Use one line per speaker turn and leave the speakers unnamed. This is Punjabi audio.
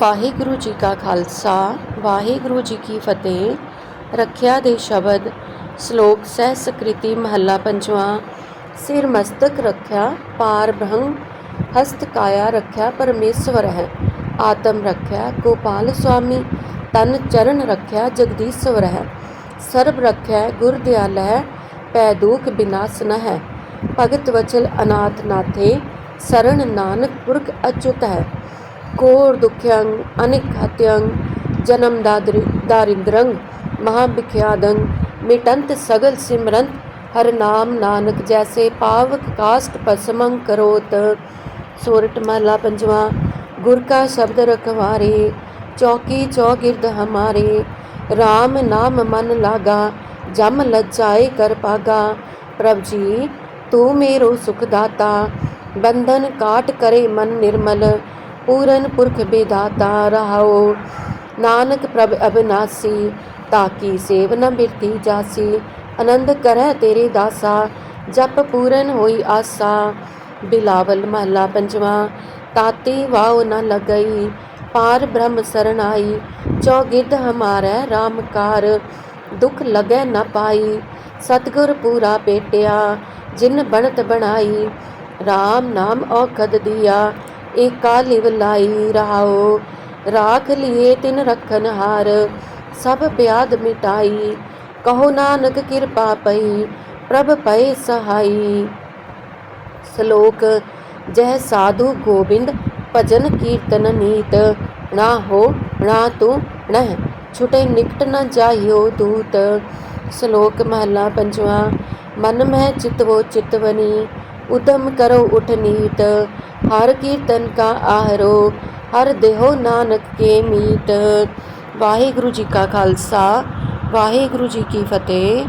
ਵਾਹਿਗੁਰੂ ਜੀ ਕਾ ਖਾਲਸਾ, ਵਾਹਿਗੁਰੂ ਜੀ ਕੀ ਫਤਿਹ। ਰੱਖਿਆ ਦੇ ਸ਼ਬਦ, ਸ਼ਲੋਕ ਸਹਿ ਸਕ੍ਰਿਤੀ ਮਹੱਲਾ ਪੰਜਵਾਂ। ਸਿਰ ਮਸਤਕ ਰੱਖਿਆ, ਪਾਰ ਬ੍ਰਹਮ, ਹਸਤ ਕਾਇਆ ਰੱਖਿਆ, ਪਰਮੇਸ਼ਵਰ ਹੈ। ਆਤਮ ਰੱਖਿਆ, ਗੋਪਾਲ ਸੁਆਮੀ, ਤਨ ਚਰਨ ਰੱਖਿਆ, ਜਗਦੀਸ਼ਵਰ ਹੈ। ਸਰਬ ਰੱਖਿਆ, ਗੁਰ ਦਿਆਲ ਹੈ, ਪੈ ਦੁਖ ਬਿਨਾਸ਼ ਨ ਹੈ। ਭਗਤ ਵਚਲ ਅਨਾਥ ਨਾਥੇ ਸਰਣ ਨਾਨਕ ਪੁਰਖ ਅਚੁਤ ਹੈ। ਕੋਰ ਦੁਖਯੰ, ਅਨਿਕ ਹਤਯੰ, ਜਨਮ ਦਾਦਰਿ, ਦਾਰਿੰਦਰੰ ਮਹਾ ਮਿਟੰਤ ਸਗਲ ਸਿਮਰੰਤ, ਹਰ ਨਾਮ ਨਾਨਕ ਜੈਸੇ ਪਾਵਕ ਕਾਸਟ ਪਸਮੰ ਕਰੋਤ। ਸੋਰਠ ਮਹਲਾ ਪੰਜਵਾ, ਗੁਰ ਕਾ ਸ਼ਬਦ ਰਖਵਾਰੇ, ਚੌਕੀ ਚੌਗਿਰਦ ਹਮਾਰੇ। RAM ਨਾਮ ਮਨ ਲਾਗਾ, ਜਮ ਲਜਾਏ ਕਰ ਪਾਗਾ। ਪ੍ਰਭ ਜੀ, ਤੂੰ ਮੇਰੋ ਸੁਖ ਦਾਤਾ, ਬੰਧਨ ਕਾਟ ਕਰੇ ਮਨ ਨਿਰਮਲ। ਪੂਰਨ ਪੁਰਖ ਬੇਦਾਤਾ ਰਹਾਓ। ਨਾਨਕ ਪ੍ਰਭ ਅਬਨਾਸੀ ਤਾਕੀ ਸੇਵ ਨ ਬਿਰਤੀ ਜਾਸੀ। ਆਨੰਦ ਕਰੈ ਤੇਰੇ ਦਾਸਾ, ਜਪ ਪੂਰਨ ਹੋਈ ਆਸਾ। ਬਿਲਾਵਲ ਮਹਲਾ ਪੰਜਵਾ, ਤਾਤੀ ਵਾਉ ਨ ਲਗਈ। ਪਾਰ ਬ੍ਰਹਮ ਸਰਣਾਈ ਚੌਗਿਰਦ ਹਮਾਰੈ RAM ਕਾਰ। ਦੁਖ ਲਗੈ ਨ ਪਾਈ, ਸਤਗੁਰ ਪੂਰਾ ਪੇਟਿਆ। ਜਿਨ ਬਣਤ ਬਣਾਈ RAM ਨਾਮ ਔਖਦ ਦਿਆ। ਏਕਾ ਲਿਵ ਲਾਈ ਰਹਾਓ, ਰਾਖ ਲਿਏ ਤਿਨ ਰਖਨ ਹਾਰ, ਸਭ ਬਿਆਦ ਮਿਟਾਈ, ਕਹੋ ਨਾਨਕ ਕਿਰਪਾ ਪਈ, ਪ੍ਰਭ ਪਏ ਸਹਾਈ। ਸ਼ਲੋਕ, ਜਹ ਸਾਧੂ ਗੋਬਿੰਦ ਭਜਨ ਕੀਰਤਨ ਨੀਤ, ਨਾ ਹੋ, ਨਾ ਤੂੰ ਨਹ, ਛੁਟੇ ਨਿਕਟ ਨ ਜਾਹਿਓ ਦੂਤ। ਸ਼ਲੋਕ, ਮਹਲਾ ਪੰਜਵਾਂ, ਮਨ ਮਹਿ ਚਿਤਵੋ ਚਿਤਵਨੀ, ਉਦਮ ਕਰੋ ਉਠ ਨੀਤ ਹਰ ਕੀਰਤਨ ਕਾ ਆਹਰੋ, ਹਰ ਦੇਹੋ ਨਾਨਕ ਕੇ ਮੀਤ ਵਾਹਿਗੁਰੂ ਜੀ ਕਾ ਖਾਲਸਾ, ਵਾਹਿਗੁਰੂ ਜੀ ਕੀ ਫਤਿਹ।